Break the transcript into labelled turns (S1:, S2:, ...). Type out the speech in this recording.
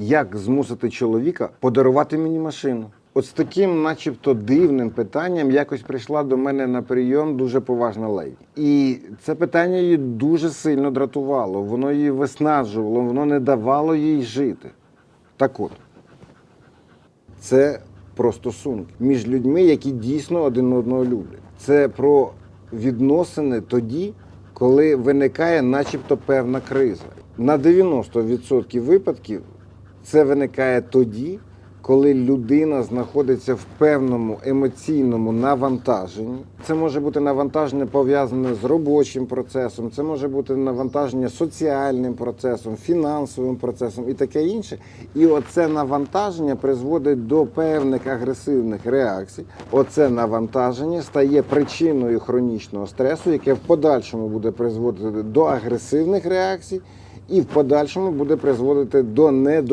S1: як змусити чоловіка подарувати мені машину. От з таким, начебто, дивним питанням якось прийшла до мене на прийом дуже поважна леді. І це питання її дуже сильно дратувало, воно її виснажувало, воно не давало їй жити. Так от, це про стосунки між людьми, які дійсно один одного люблять. Це про відносини тоді, коли виникає начебто певна криза. На 90% випадків це виникає тоді, коли людина знаходиться в певному емоційному навантаженні. Це може бути навантаження пов'язане з робочим процесом, це може бути навантаження соціальним процесом, фінансовим процесом і таке інше. І оце навантаження призводить до певних агресивних реакцій. Оце навантаження стає причиною хронічного стресу, яке в подальшому буде призводити до агресивних реакцій і в подальшому буде призводити до недорозуміння